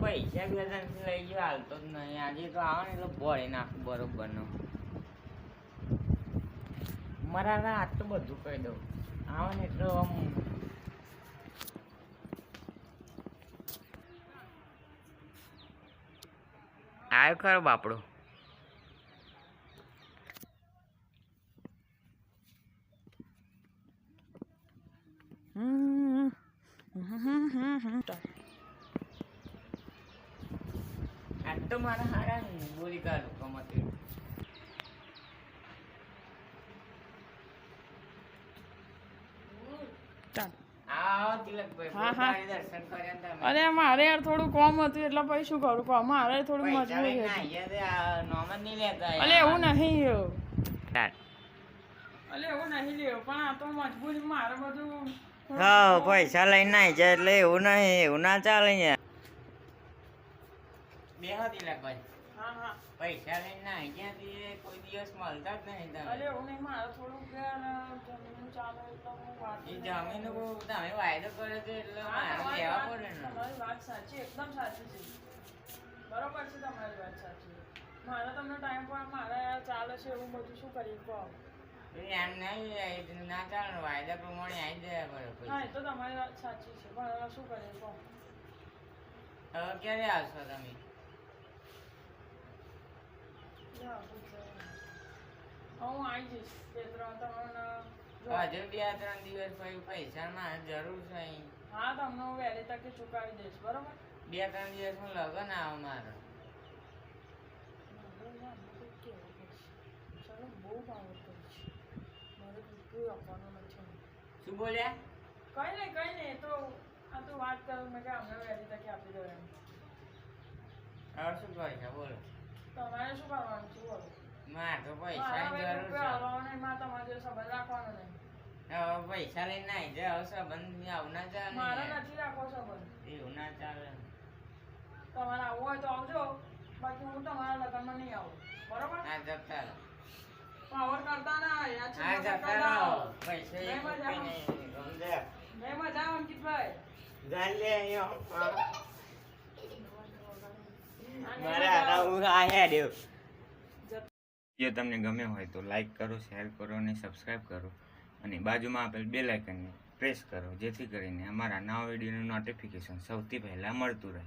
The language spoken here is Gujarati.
પૈસા બે હજાર લઈ ગયો હાલતો જ નહીં. આજે તો આવે ને એટલે ભરી નાખું બરોબર નો. મારા ના તો બધું કહી દઉં. આવે ને એટલો આમ આવ્યો ખરો બાપડો? આજ તો મારા હારા ને બોલી કાઢું કમતી. અરે મારે યાર થોડું કોમ હતું એટલે પછી શું કરું? કહો મારે થોડું મજબૂરી હતી. અલે એવું નહીં અલે એવું નહીં લેવું પણ આ તો મજબૂરી મારે બધું હા પૈસા લઈને આવી જાય એટલે એવું નહીં એવું ના ચાલે યાર બે હતી લગભગ હા હા. પૈસા લઈને ના તે કોઈ દિવસ મળતા જ નહીં તમે. અરે હું મારે થોડુંક જમીન ચાલે એટલે હું વાત એ જમીન તમે વાયદો કર્યો છે એટલે મારે લેવા પડે ને. તમારી વાત સાચી એકદમ સાચી છે. બરોબર છે તમારી વાત સાચી. મારે તમને ટાઈમ પણ મારે ચાલે છે એવું બધું શું કરી કહો. એમ નહીં ના ચાલે વાયદા પ્રમાણે આવી જાય બરોબર હા એ તો તમારી વાત સાચી છે પણ શું કરીએ કહો. હવે ક્યારે આવશો તમે? હું આવી જઈશ બે ત્રણ હજુ બે ત્રણ દિવસ પછી પૈસા જરૂર છે હા તમને હું વહેલી તકે ચુકાવી દઈશ બરોબર? બે ત્રણ દિવસમાં લગન આવે મારે. ચાલો બહુ પાવર મારે રૂપિયો આપવાનો નથી. શું બોલ્યા? કઈ નહીં કઈ નહીં તો આ તો વાત કરું મેં કે અમને વહેલી તકે આપી દો એમ. હવે શું કરી છે બોલો. તમારે શું કરવાનું છે બોલો. મારે તો મારા જરૂર છે. આવવાનો નહીં મારે તમારી સંબંધ રાખવાનો નહીં પૈસા લઈને નાઈ જાય હવે સંબંધ આવું ના ચાલે મારે નથી રાખવો સંબંધ. એવું ના ચાલે. તમારે આવવું હોય તો આવજો. બાકી હું તમારા લગ્નમાં નહીં આવું. બરોબર? હા જતા રહો. પાવર કરતા ના યાર હા જતા રહો. પૈસા નહીં મજા. નહીં. મજા અંકિતભાઈ. અહીંયા. મારે. ઊંઘ આયા દેવ. જો તમને ગમ્યો હોય તો લાઈક કરો શેર કરો અને સબસ્ક્રાઇબ કરો અને બાજુમાં આપેલ બે લાઇકનને પ્રેસ કરો, જેથી કરીને અમારા નવા વિડીયોનું નોટિફિકેશન સૌથી પહેલાં મળતું રહે